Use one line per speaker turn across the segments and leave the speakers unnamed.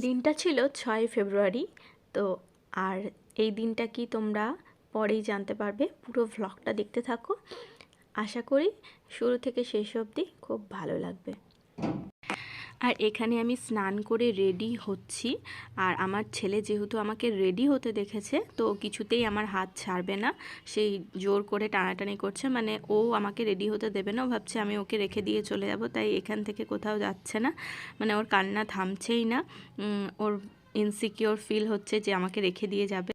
দিনটা ছিল ছয় ফেব্রুয়ারি, তো আর এই দিনটা কি তোমরা পরেই জানতে পারবে। পুরো ভ্লগটা দেখতে থাকো। আশা করি শুরু থেকে শেষ অবধি খুব ভালো লাগবে। আর এখানে আমি স্নান করে রেডি হচ্ছি। আর আমার ছেলে যেহেতু আমাকে রেডি হতে দেখেছে, তো কিছুতেই আমার হাত ছাড়বে না। সেই জোর করে টানাটানি করছে মানে ও আমাকে রেডি হতে দেবে না। ভাবছে আমি ওকে রেখে দিয়ে চলে যাব, তাই এখান থেকে কোথাও যাচ্ছে না। মানে ওর কান্না থামছেই না। ওর ইনসিকিওর ফিল হচ্ছে যে আমাকে রেখে দিয়ে যাবে।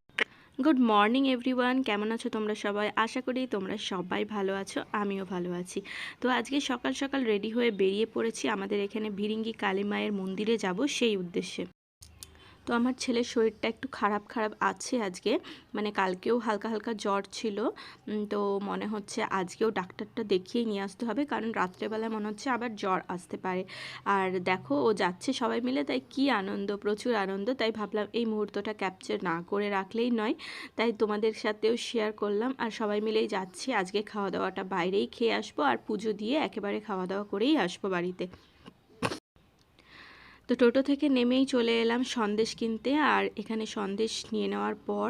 গুড মর্নিং এভরিওয়ান কেমন আছো তোমরা সবাই? আশা করি তোমরা সবাই ভালো আছো, আমিও ভালো আছি। তো আজকে সকাল সকাল রেডি হয়ে বেরিয়ে পড়েছি আমাদের এখানে ভিরিঙ্গি কালী মায়ের মন্দিরে যাব সেই উদ্দেশ্যে। তো আমার ছেলের শরীরটা একটু খারাপ খারাপ আছে আজকে। মানে কালকেও হালকা হালকা জ্বর ছিল। তো মনে হচ্ছে আজকেও ডাক্তারটা দেখিয়ে নিয়ে আসতে হবে, কারণ রাত্রেবেলায় মনে হচ্ছে আবার জ্বর আসতে পারে। আর দেখো, ও যাচ্ছে সবাই মিলে, তাই কি আনন্দ, প্রচুর আনন্দ। তাই ভাবলাম এই মুহূর্তটা ক্যাপচার না করে রাখলেই নয়। তাই তোমাদের সাথেও শেয়ার করলাম। আর সবাই মিলেই যাচ্ছি। আজকে খাওয়া দাওয়াটা বাইরেই খেয়ে আসব। আর পুজো দিয়ে একেবারে খাওয়া দাওয়া করেই আসব বাড়িতে। তো টোটো থেকে নেমেই চলে এলাম সন্দেশ কিনতে। আর এখানে সন্দেশ নিয়ে নেওয়ার পর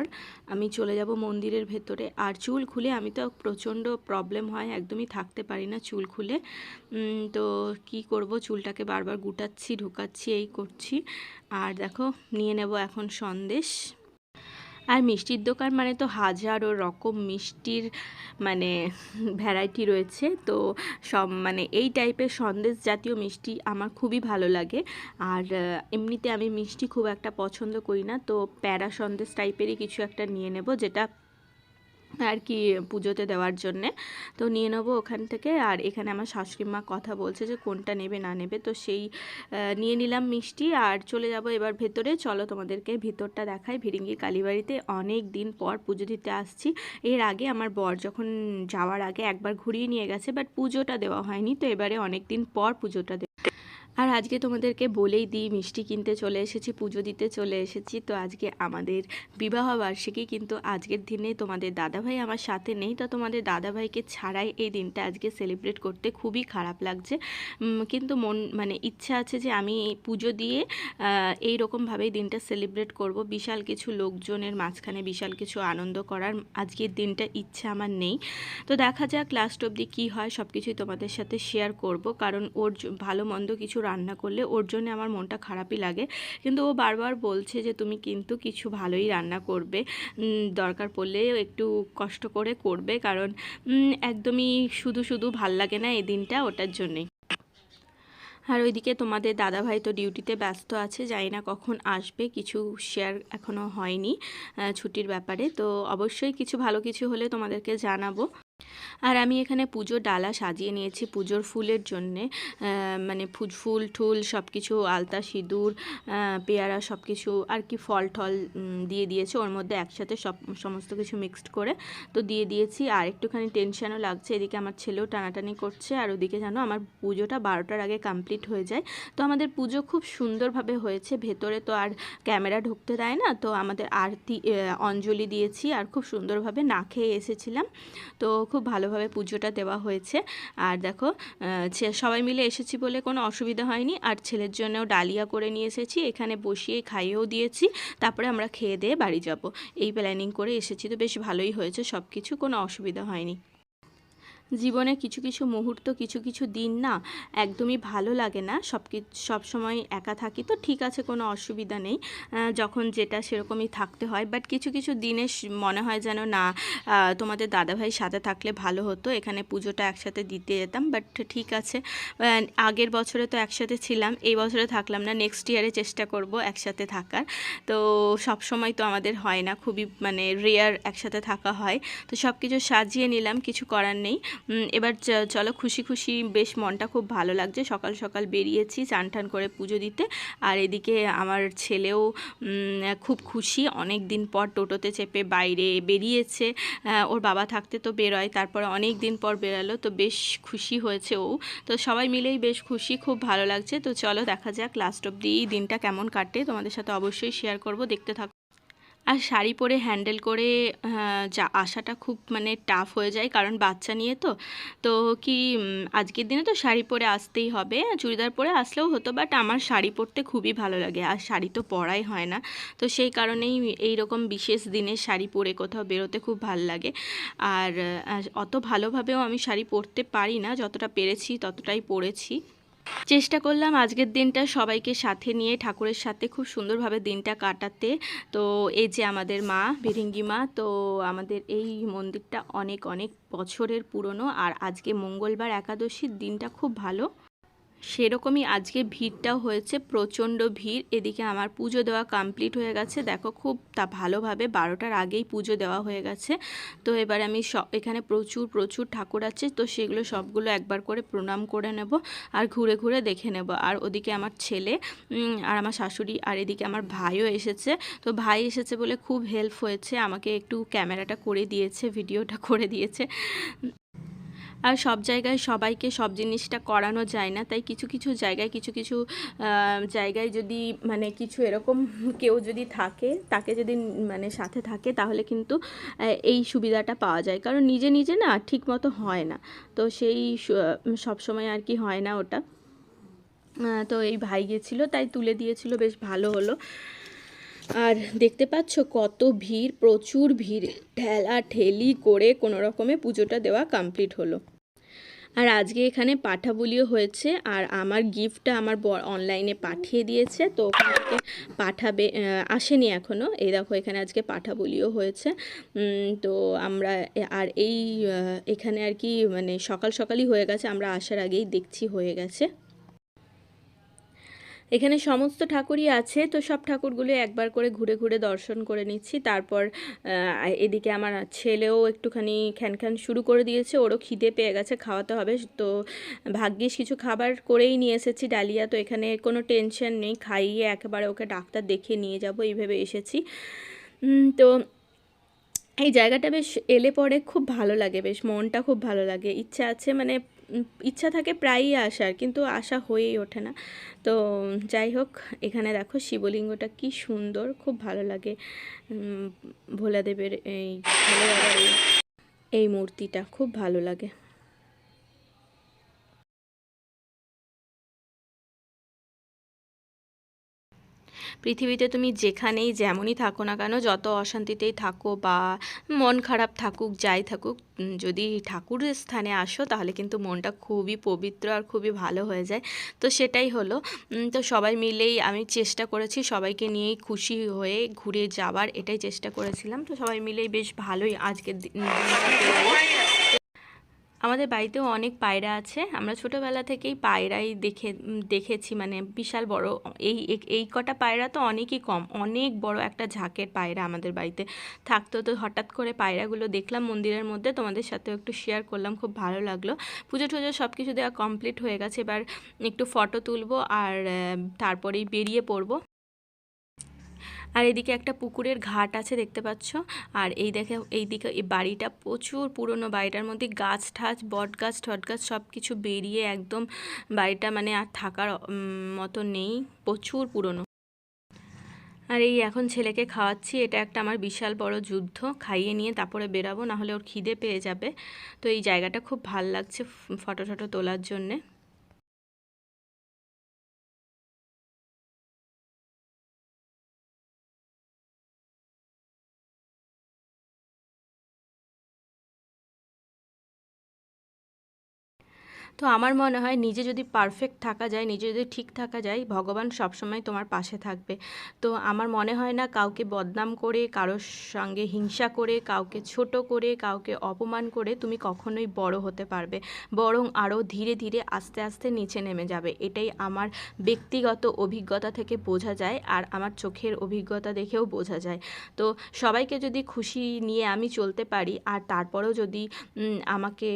আমি চলে যাব মন্দিরের ভেতরে। আর চুল খুলে আমি তো প্রচণ্ড প্রবলেম হয়, একদমই থাকতে পারি না চুল খুলে। তো কি করব? চুলটাকে বারবার গুটাচ্ছি, ঢুকাচ্ছি, এই করছি। আর দেখো, নিয়ে নেব এখন সন্দেশ। আর মিষ্টির দোকান মানে তো হাজারো রকম মিষ্টির মানে ভ্যারাইটি রয়েছে। তো সব মানে এই টাইপের সন্দেশ জাতীয় মিষ্টি আমার খুবই ভালো লাগে। আর এমনিতে আমি মিষ্টি খুব একটা পছন্দ করি না। তো প্যারা সন্দেশ টাইপেরই কিছু একটা নিয়ে নেব যেটা আর কি পুজোতে দেওয়ার জন্যে। তো নিয়ে নেব ওখান থেকে। আর এখানে আমার শাশুড়ি মা কথা বলছে যে কোনটা নেবে, না নেবে। তো সেই নিয়ে নিলাম মিষ্টি। আর চলে যাব এবার ভেতরে। চলো তোমাদেরকে ভিতরটা দেখাই। ভিরিঙ্গি কালীবাড়িতে অনেক দিন পর পুজো দিতে আসছি। এর আগে আমার বর যখন যাওয়ার আগে একবার ঘুরিয়ে নিয়ে গেছে, বাট পুজোটা দেওয়া হয়নি। তো এবারে অনেক দিন পর পুজোটা আর আজকে তোমাদেরকে বলেই দিই, মিষ্টি কিনতে চলে এসেছি, পুজো দিতে চলে এসেছি। তো আজকে আমাদের বিবাহ বার্ষিকী কিন্তু আজকের দিনে তোমাদের দাদাভাই আমার সাথে নেই। তো তোমাদের দাদাভাইকে ছাড়াই এই দিনটা আজকে সেলিব্রেট করতে খুবই খারাপ লাগছে। কিন্তু মন মানে ইচ্ছা আছে যে আমি পুজো দিয়ে এই রকমভাবেই দিনটা সেলিব্রেট করব। বিশাল কিছু লোকজনের মাঝখানে বিশাল কিছু আনন্দ করার আজকের দিনটা ইচ্ছা আমার নেই। তো দেখা যাক লাস্ট অবধি কী হয় সব কিছুই তোমাদের সাথে শেয়ার করব। কারণ ওর ভালো মন্দ কিছু রান্না করলে ওর জন্য আমার মনটা খারাপই লাগে। কিন্তু ও বারবার বলছে যে, তুমি কিন্তু কিছু ভালোই রান্না করবে। দরকার পড়লে একটু কষ্ট করে করবে। কারণ একদমই শুধু শুধু ভালো লাগে না এই দিনটা ওটার জন্যেই আর ওইদিকে তোমাদের দাদাভাই তো ডিউটিতে ব্যস্ত আছে, জানি না কখন আসবে। কিছু শেয়ার এখনও হয়নি ছুটির ব্যাপারে। তো অবশ্যই কিছু ভালো কিছু হলে তোমাদেরকে জানাব। আর আমি এখানে পুজোর ডালা সাজিয়ে নিয়েছি পুজোর ফুলের জন্যে। মানে ফুল ফুল টুল সব কিছু আলতা, সিঁদুর পেয়ারা সব কিছু আর কি ফল টল দিয়ে দিয়েছে। ওর মধ্যে একসাথে সব, সমস্ত কিছু মিক্সড করে তো দিয়ে দিয়েছি। আর একটুখানি টেনশনও লাগছে, এদিকে আমার ছেলেও টানাটানি করছে আর ওদিকে জানো আমার পুজোটা বারোটার আগে কমপ্লিট হয়ে যায়। তো আমাদের পুজো খুব সুন্দরভাবে হয়েছে, ভেতরে তো আর ক্যামেরা ঢুকতে দেয় না, তো আমাদের আরতি অঞ্জলি দিয়েছি আর খুব সুন্দরভাবে না খেয়ে এসেছিলাম। তো খুব ভালোভাবে পুজোটা দেওয়া হয়েছে। আর দেখো সবাই মিলে এসেছি বলে কোনো অসুবিধা হয়নি। আর ছেলের জন্যও ডালিয়া করে নিয়ে এসেছি। এখানে বসিয়ে খাইয়েও দিয়েছি। তারপরে আমরা খেয়ে দিয়ে বাড়ি যাব। এই প্ল্যানিং করে এসেছি। তো বেশ ভালোই হয়েছে। সব কিছু কোনো অসুবিধা হয়নি। জীবনে কিছু কিছু মুহূর্ত, কিছু কিছু দিন না একদমই ভালো লাগে না। সব কিছু সবসময় একা থাকি তো ঠিক আছে, কোনো অসুবিধা নেই। যখন যেটা সেরকমই থাকতে হয়। বাট কিছু কিছু দিনে মনে হয় যেন না তোমাদের দাদাভাই সাথে থাকলে ভালো হতো। এখানে পুজোটা একসাথে দিতে যেতাম বাট ঠিক আছে। আগের বছরে তো একসাথে ছিলাম, এই বছরে থাকলাম না। নেক্সট ইয়ারে চেষ্টা করব একসাথে থাকার। তো সব সময় তো আমাদের হয় না, খুবই মানে রেয়ার একসাথে থাকা হয়। তো সব কিছু সাজিয়ে নিলাম, কিছু করার নেই। এবার চলো খুশি খুশি, বেশ মনটা খুব ভালো লাগছে। সকাল সকাল বেরিয়েছি চান টান করে পুজো দিতে। আর এদিকে আমার ছেলেও খুব খুশি। অনেক দিন পর টোটোতে চেপে বাইরে বেরিয়েছে। ওর বাবা থাকতে তো বেরোয়, তারপরে অনেক দিন পর বেরালো, তো বেশ খুশি হয়েছে ও। তো সবাই মিলেই বেশ খুশি, খুব ভালো লাগছে। তো চলো দেখা যাক লাস্ট অব্দি দিনটা কেমন কাটে। তোমাদের সাথে অবশ্যই শেয়ার করব। দেখতে থাকো। আর শাড়ি পরে হ্যান্ডেল করে যা, আসাটা খুব মানে টাফ হয়ে যায়। কারণ বাচ্চা নিয়ে তো তো কি আজকের দিনে তো শাড়ি পরে আসতেই হবে। চুড়িদার পরে আসলেও হতো বাট আমার শাড়ি পরতে খুবই ভালো লাগে। আর শাড়ি তো পরাই হয় না। তো সেই কারণেই এই রকম বিশেষ দিনে শাড়ি পরে কোথাও বেরোতে খুব ভালো লাগে। আর অত ভালোভাবেও আমি শাড়ি পরতে পারি না। যতটা পেরেছি ততটাই পরেছি। চেষ্টা করলাম আজকের দিনটা সবাইকে সাথে নিয়ে ঠাকুরের সাথে খুব সুন্দরভাবে দিনটা কাটাতে। তো এই যে আমাদের মা বিরিঙ্গি মা, তো আমাদের এই মন্দিরটা অনেক অনেক বছরের পুরনো আর আজকে মঙ্গলবার, একাদশীর দিনটা খুব ভালো। সেরকমই আজকে ভিড়টাও হয়েছে, প্রচণ্ড ভিড়। এদিকে আমার পুজো দেওয়া কমপ্লিট হয়ে গেছে। দেখো খুব তা ভালোভাবে বারোটার আগেই পুজো দেওয়া হয়ে গেছে। তো এবার আমি সব এখানে প্রচুর প্রচুর ঠাকুর আছে। তো সেগুলো সবগুলো একবার করে প্রণাম করে নেব আর ঘুরে ঘুরে দেখে নেব। আর ওদিকে আমার ছেলে আর আমার শাশুড়ি আর এদিকে আমার ভাইও এসেছে। তো ভাই এসেছে বলে খুব হেল্প হয়েছে। আমাকে একটু ক্যামেরাটা করে দিয়েছে, ভিডিওটা করে দিয়েছে। আর সব জায়গায় সবাইকে সব জিনিসটা করানো যায় না। তাই কিছু কিছু জায়গায়, কিছু কিছু জায়গায় যদি মানে কিছু এরকম কেউ যদি থাকে, তাকে যদি মানে সাথে থাকে, তাহলে কিন্তু এই সুবিধাটা পাওয়া যায়। কারণ নিজে নিজে না ঠিক মতো হয় না। তো সেই সব সময় আর কি হয় না ওটা। তো এই ভাই গেছিল, তাই তুলে দিয়েছিল, বেশ ভালো হলো। আর দেখতে পাচ্ছ কত ভিড়, প্রচুর ভিড়। ঠেলা ঠেলি করে কোনো রকমে পুজোটা দেওয়া কমপ্লিট হলো। আর আজকে এখানে পাঠাবলিও হয়েছে আর আমার গিফটটা আমার বর অনলাইনে পাঠিয়ে দিয়েছে। তো ওখান পাঠাবে আসেনি এখনও এই দেখো এখানে আজকে পাঠাবলিও হয়েছে। তো আমরা আর এই এখানে আর কি মানে সকাল সকালই হয়ে গেছে। আমরা আসার আগেই দেখছি হয়ে গেছে। এখানে সমস্ত ঠাকুরই আছে, তো সব ঠাকুরগুলো একবার করে ঘুরে ঘুরে দর্শন করে নিচ্ছি। তারপর এদিকে আমার ছেলেও একটুখানি খ্যানখ্যান শুরু করে দিয়েছে, ওরও খিদে পেয়ে গেছে, খাওয়াতে হবে। তো ভাগ্যিস কিছু খাবার করেই নিয়ে এসেছি ডালিয়া, তো এখানে কোনো টেনশন নেই, খাইয়ে একেবারে ওকে ডাক্তার দেখিয়ে নিয়ে যাব এইভাবে এসেছি। তো এই জায়গাটা বেশ এলে পরে খুব ভালো লাগে, বেশ মনটা খুব ভালো লাগে। ইচ্ছা আছে মানে ইচ্ছা থাকে প্রায়ই আসার, কিন্তু আসা হয়েই ওঠে না। তো যাই হোক, এখানে দেখো শিবলিঙ্গটা কি সুন্দর, খুব ভালো লাগে। ভোলাদেবের এই এই মূর্তিটা খুব ভালো লাগে। পৃথিবীতে তুমি যেখানেই যেমনই থাকো না কেন, যত অশান্তিতেই থাকো বা মন খারাপ থাকুক, যাই থাকুক যদি ঠাকুরের স্থানে আসো, তাহলে কিন্তু মনটা খুবই পবিত্র আর খুবই ভালো হয়ে যায় তো সেটাই হলো তো সবাই মিলেই আমি চেষ্টা করেছি সবাইকে নিয়েই খুশি হয়ে ঘুরে যাবার এটাই চেষ্টা করেছিলাম তো সবাই মিলেই বেশ ভালোই আজকের দিন-। আমাদের বাড়িতেও অনেক পায়রা আছে। আমরা ছোটোবেলা থেকেই পায়রাই দেখে, দেখেছি মানে বিশাল বড়। এই, এই- কটা পায়রা তো অনেকই কম। অনেক বড় একটা ঝাঁকের পায়রা আমাদের বাড়িতে থাকতো। তো হঠাৎ করে পায়রাগুলো দেখলাম মন্দিরের মধ্যে। তোমাদের সাথেও একটু শেয়ার করলাম, খুব ভালো লাগল। পুজো টুজো সব কিছু দেওয়া কমপ্লিট হয়ে গেছে। এবার একটু ফটো তুলবো আর তারপরেই বেরিয়ে পড়ব। আর এদিকে একটা পুকুরের ঘাট আছে দেখতে পাচ্ছ। আর এই দেখে, এই দিকে এই বাড়িটা প্রচুর পুরনো বাড়িটার মধ্যে গাছ ঠাছ, বট গাছ, ঠট গাছ সব কিছু বেরিয়ে একদম বাড়িটা মানে আর থাকার মতো নেই। প্রচুর পুরনো। আর এই এখন ছেলেকে খাওয়াচ্ছি। এটা একটা আমার বিশাল বড় যুদ্ধ। খাইয়ে নিয়ে তারপরে বেরাবো না হলে ওর খিদে পেয়ে যাবে। তো এই জায়গাটা খুব ভালো লাগছে ফটো টটো তোলার জন্যে। তো আমার মনে হয় নিজে যদি পারফেক্ট থাকা যায়, নিজে যদি ঠিক থাকা যায়, ভগবান সবসময় তোমার পাশে থাকবে। তো আমার মনে হয় না কাউকে বদনাম করে, কারোর সঙ্গে হিংসা করে, কাউকে ছোট করে, কাউকে অপমান করে তুমি কখনোই বড় হতে পারবে। বরং আরও ধীরে ধীরে আস্তে আস্তে নিচে নেমে যাবে। এটাই আমার ব্যক্তিগত অভিজ্ঞতা থেকে বোঝা যায় আর আমার চোখের অভিজ্ঞতা দেখেও বোঝা যায়। তো সবাইকে যদি খুশি নিয়ে আমি চলতে পারি আর তারপরেও যদি আমাকে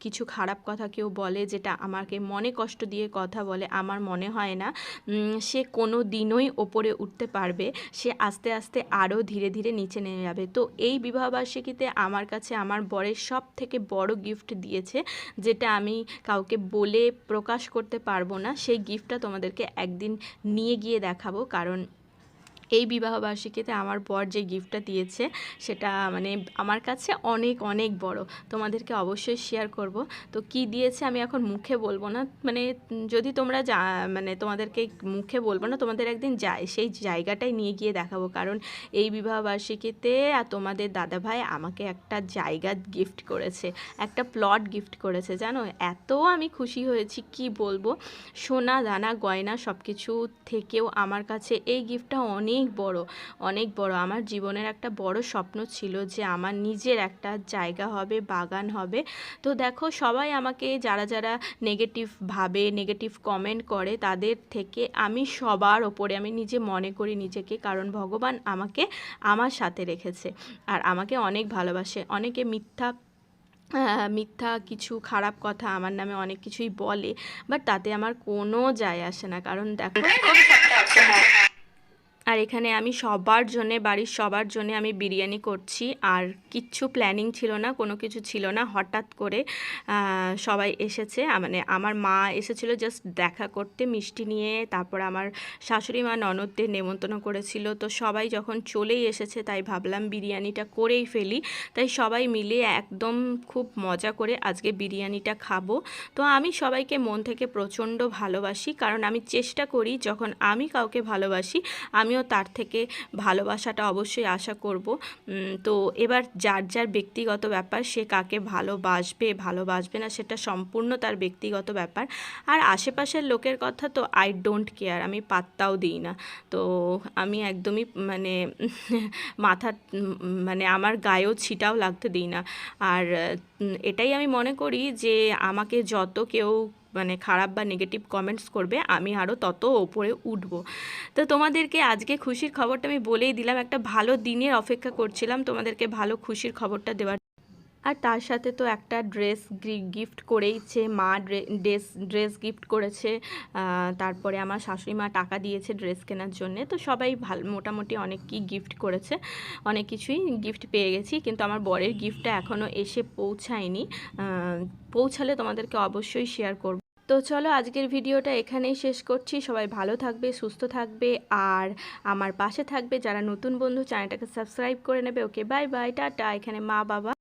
কিছু খারাপ কথা কেউ বলে যেটা আমাকে মনে কষ্ট দিয়ে কথা বলে, আমার মনে হয় না সে কোনো দিনই ওপরে উঠতে পারবে। সে আস্তে আস্তে আরও ধীরে ধীরে নিচে নেমে যাবে। তো এই বিবাহবার্ষিকীতে আমার কাছে আমার বরের সব থেকে বড় গিফট দিয়েছে, যেটা আমি কাউকে বলে প্রকাশ করতে পারব না, সেই গিফটটা তোমাদেরকে একদিন নিয়ে গিয়ে দেখাবো। কারণ এই বিবাহবার্ষিকীতে আমার বর যে গিফটটা দিয়েছে, সেটা মানে আমার কাছে অনেক অনেক বড়। তোমাদেরকে অবশ্যই শেয়ার করব। তো কি দিয়েছে আমি এখন মুখে বলব না। মানে যদি তোমরা যা মানে তোমাদেরকে মুখে বলব না, তোমাদের একদিন যাই, সেই জায়গাটাই নিয়ে গিয়ে দেখাবো। কারণ এই বিবাহবার্ষিকীতে আর তোমাদের দাদাভাই আমাকে একটা জায়গা গিফট করেছে, একটা প্লট গিফট করেছে, জানো? এত আমি খুশি হয়েছি, কি বলব? সোনা, দানা, গয়না সব কিছু থেকেও আমার কাছে এই গিফটটা অনেক বড়, অনেক বড়। আমার জীবনের একটা বড় স্বপ্ন ছিল যে আমার নিজের একটা জায়গা হবে, বাগান হবে। তো দেখো, সবাই আমাকে যারা যারা নেগেটিভ ভাবে নেগেটিভ কমেন্ট করে, তাদের থেকে আমি সবার ওপরে, আমি নিজে মনে করি নিজেকে, কারণ ভগবান আমাকে আমার সাথে রেখেছে। আর আমাকে অনেক ভালোবাসে, অনেকে মিথ্যা মিথ্যা কিছু খারাপ কথা আমার নামে অনেক কিছুই বলে বাট তাতে আমার কোনো যায় আসে না। কারণ দেখো আর এখানে আমি সবার জন্যে, বাড়ির সবার জন্যে আমি বিরিয়ানি করছি। আর কিচ্ছু প্ল্যানিং ছিল না, কোনো কিছু ছিল না। হঠাৎ করে সবাই এসেছে। মানে আমার মা এসেছিল জাস্ট দেখা করতে, মিষ্টি নিয়ে। তারপর আমার শাশুড়ি মা ননদদের নেমন্তন্ন করেছিল। তো সবাই যখন চলেই এসেছে, তাই ভাবলাম বিরিয়ানিটা করেই ফেলি। তাই সবাই মিলে একদম খুব মজা করে আজকে বিরিয়ানিটা খাব। তো আমি সবাইকে মন থেকে প্রচণ্ড ভালোবাসি। কারণ আমি চেষ্টা করি, যখন আমি কাউকে ভালোবাসি, আমিও তার থেকে ভালোবাসাটা অবশ্যই আশা করব। তো এবার যার যার ব্যক্তিগত ব্যাপার, সে কাকে ভালোবাসবে ভালোবাসবে না, সেটা সম্পূর্ণ তার ব্যক্তিগত ব্যাপার। আর আশেপাশের লোকের কথা তো আই ডোন্ট কেয়ার আমি পাত্তাও দিই না। তো আমি একদমই মানে মাথা মানে আমার গায়েও ছিটাও লাগতে দিই না। আর এটাই আমি মনে করি যে আমাকে যত কেউ মানে খারাপ বা নেগেটিভ কমেন্টস করবে, আমি আরও তত ওপরে উঠব। তো তোমাদেরকে আজকে খুশির খবরটা আমি বলেই দিলাম, একটা ভালো দিনের অপেক্ষা করছিলাম, তোমাদেরকে ভালো খুশির খবরটা দেওয়ার আর তার সাথে তো একটা ড্রেস গিফট করেইছে মা ড্রেস ড্রেস গিফট করেছে। তারপরে আমার শাশুড়ি মা টাকা দিয়েছে ড্রেস কেনার জন্যে। তো সবাই ভালো, মোটামুটি অনেক কি গিফট করেছে। অনেক কিছুই গিফট পেয়ে গেছি। কিন্তু আমার বরের গিফটটা এখনও এসে পৌঁছায়নি। পৌঁছালে তোমাদেরকে অবশ্যই শেয়ার করব। তো চলো আজকের ভিডিওটা এখানেই শেষ করছি। সবাই ভালো থাকবে, সুস্থ থাকবে। আর আমার পাশে থাকবে যারা নতুন বন্ধু, চ্যানেলটাকে সাবস্ক্রাইব করে নেবে। Okay bye bye tata. এখানে মা, বাবা।